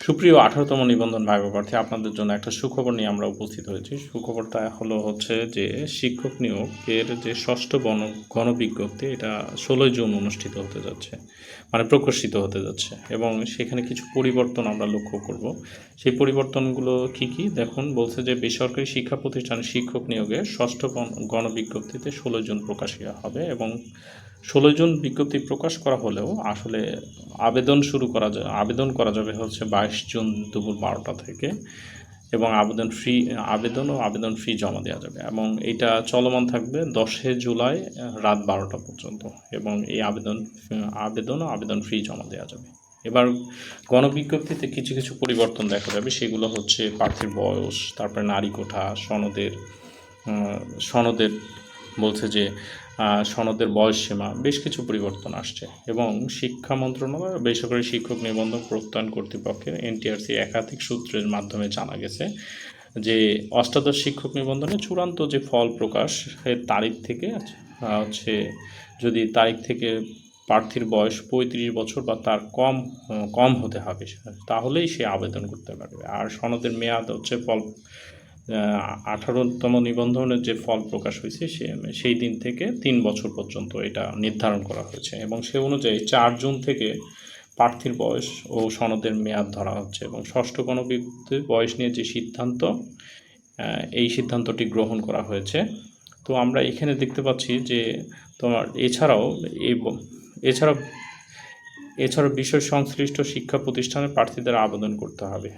সুপ্রিয় আঠারোতম নিবন্ধন ভাইবা প্রার্থী আপনাদের জন্য একটা সুখবর নিয়ে আমরা উপস্থিত হয়েছি। সুখবরটা হলো হচ্ছে যে, শিক্ষক নিয়োগের যে ষষ্ঠ গণ, গণবিজ্ঞপ্তি, এটা ষোলোই জুন অনুষ্ঠিত হতে যাচ্ছে মানে প্রকাশিত হতে যাচ্ছে এবং সেখানে কিছু পরিবর্তন আমরা লক্ষ্য করব। সেই পরিবর্তনগুলো কি কি? দেখুন, বলছে যে বেসরকারি শিক্ষা প্রতিষ্ঠানে শিক্ষক নিয়োগে ষষ্ঠ গণ- গণবিজ্ঞপ্তিতে ষোলোই জুন প্রকাশিত হবে এবং ষোলো জুন বিজ্ঞপ্তি প্রকাশ করা হলেও আসলে আবেদন শুরু করা যায়, আবেদন করা যাবে হচ্ছে বাইশ জুন দুপুর বারোটা থেকে এবং আবেদন ফি আবেদন ও আবেদন ফি জমা দেওয়া যাবে এবং এটা চলমান থাকবে দশে জুলাই রাত বারোটা পর্যন্ত এবং এই আবেদন আবেদন ও আবেদন ফি জমা দেওয়া যাবে। এবার গণবিজ্ঞপ্তিতে কিছু কিছু পরিবর্তন দেখা যাবে, সেগুলো হচ্ছে প্রার্থীর বয়স, তারপরে নারী কোঠা, সনদের সনদের বলছে যে সনদের বয়স সীমা বেশ কিছু পরিবর্তন আসছে এবং শিক্ষা মন্ত্রণালয় বেসরকারি শিক্ষক নিবন্ধন প্রত্যয়ন কর্তৃপক্ষের এনটিআরসি একাধিক সূত্রের মাধ্যমে জানা গেছে যে অষ্টাদশ শিক্ষক নিবন্ধনে চূড়ান্ত যে ফল প্রকাশ তারিখ থেকে হচ্ছে যদি তারিখ থেকে প্রার্থীর বয়স পঁয়ত্রিশ বছর বা তার কম কম হতে হবে, তাহলেই সে আবেদন করতে পারবে। আর সনদের মেয়াদ হচ্ছে ফল আঠারোতম নিবন্ধনের যে ফল প্রকাশ হয়েছে, সে, সেই দিন থেকে তিন বছর পর্যন্ত এটা নির্ধারণ করা হয়েছে এবং সে অনুযায়ী চার জুন থেকে প্রার্থীর বয়স ও সনদের মেয়াদ ধরা হচ্ছে এবং ষষ্ঠ গণবিজ্ঞপ্তির বয়স নিয়ে যে সিদ্ধান্ত এই সিদ্ধান্তটি গ্রহণ করা হয়েছে। তো আমরা এখানে দেখতে পাচ্ছি যে তোমার, এছাড়াও এই এছাড়াও এছাড়াও বিষয় সংশ্লিষ্ট শিক্ষা প্রতিষ্ঠানে প্রার্থীদের আবেদন করতে হবে।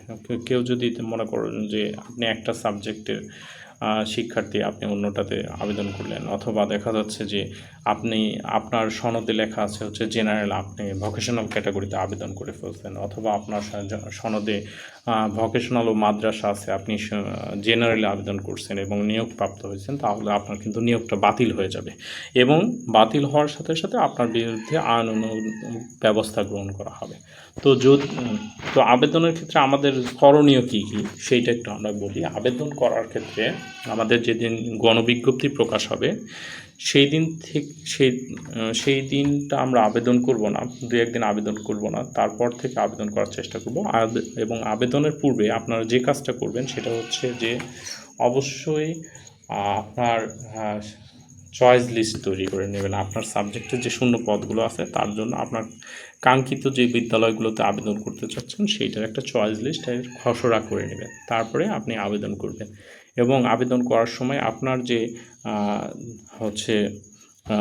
কেউ যদি মনে করেন যে আপনি একটা সাবজেক্টের শিক্ষার্থী আপনি অন্যটাতে আবেদন করলেন। অথবা দেখা যাচ্ছে যে আপনি, আপনার সনদে লেখা আছে হচ্ছে জেনারেল আপনি ভোকেশনাল ক্যাটাগরিতে আবেদন করে ফেলছেন। অথবা আপনার সনদে ভোকেশনাল ও মাদ্রাসা আছে, আপনি জেনারেলে আবেদন করছেন এবং নিয়োগ প্রাপ্ত হয়েছেন, তাহলে আপনার কিন্তু নিয়োগটা বাতিল হয়ে যাবে। এবং বাতিল হওয়ার সাথে সাথে আপনার বিরুদ্ধে আইন ব্যবস্থা গ্রহণ করা হবে। তো যদি, তো আবেদনের ক্ষেত্রে আমাদের করণীয় কী কী? সেইটা একটু আমরা বলি। আবেদন করার ক্ষেত্রে আমাদের যেদিন গণবিজ্ঞপ্তি প্রকাশ হবে, সেই দিন থেকে, সেই সেই দিনটা আমরা আবেদন করব না, দু, একদিন আবেদন করব না, তারপর থেকে আবেদন করার চেষ্টা করব। এবং আবেদনের পূর্বে আপনারা যে কাজটা করবেন সেটা হচ্ছে যে অবশ্যই আপনার চয়েস লিস্ট তৈরি করে নেবেন। আপনার সাবজেক্টের যে শূন্য পদগুলো আছে, তার জন্য আপনার কাঙ্ক্ষিত যে বিদ্যালয়গুলোতে আবেদন করতে চাচ্ছেন, সেইটার একটা চয়েস লিস্ট খসড়া করে নেবেন। তারপরে আপনি আবেদন করবেন। এবং আবেদন করার সময় আপনার যে হচ্ছে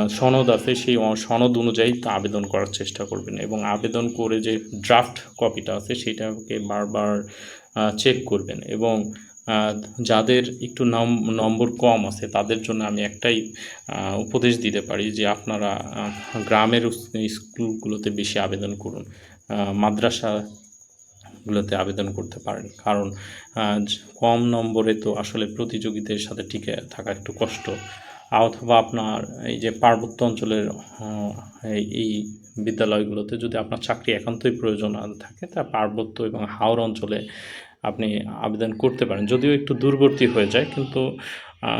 সনদ আছে সেই সনদ অনুযায়ী তা আবেদন করার চেষ্টা করবেন এবং আবেদন করে যে ড্রাফট কপিটা আছে সেটাকে বারবার চেক করবেন এবং যাদের একটু নম- নম্বর কম আছে তাদের জন্য আমি একটাই উপদেশ দিতে পারি যে আপনারা গ্রামের স্কুলগুলোতে বেশি আবেদন করুন। আহ, মাদ্রাসাগুলোতে আবেদন করতে পারেন। কারণ কম নম্বরে তো আসলে প্রতিযোগিতার সাথে টিকে থাকা একটু কষ্ট। অথবা আপনার এই যে পার্বত্য অঞ্চলের এই বিদ্যালয়গুলোতে যদি আপনার চাকরি একান্তই প্রয়োজন থাকে, তা পার্বত্য এবং হাওর অঞ্চলে আপনি আবেদন করতে পারেন। যদিও একটু দূরবর্তী হয়ে যায়, কিন্তু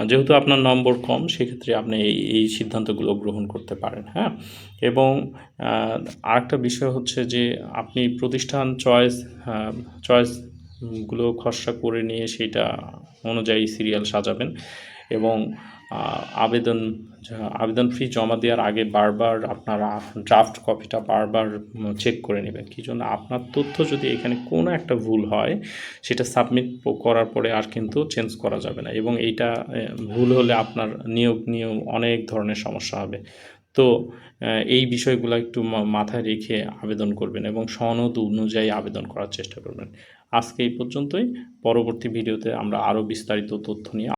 যেহেতু আপনার নম্বর কম, সেক্ষেত্রে আপনি এই সিদ্ধান্তগুলো গ্রহণ করতে পারেন হ্যাঁ? এবং আরেকটা বিষয় হচ্ছে যে, আপনি প্রতিষ্ঠান চয়েস চয়েসগুলো খসড়া করে নিয়ে সেটা অনুযায়ী সিরিয়াল সাজাবেন। এবং আবেদন আবেদন ফি জমা দেওয়ার আগে বারবার আপনারা ড্রাফট কপিটা বারবার চেক করে নেবেন। কী জন্য? আপনার তথ্য যদি এখানে কোনো একটা ভুল হয়, সেটা সাবমিট করার পরে আর কিন্তু চেঞ্জ করা যাবে না এবং এইটা ভুল হলে আপনার নিয়োগ নিয়ম অনেক ধরনের সমস্যা হবে। তো এই বিষয়গুলো একটু মাথায় রেখে আবেদন করবেন এবং সনদ অনুযায়ী আবেদন করার চেষ্টা করবেন। আজকে এই পর্যন্তই। পরবর্তী ভিডিওতে আমরা আরও বিস্তারিত তথ্য নিয়ে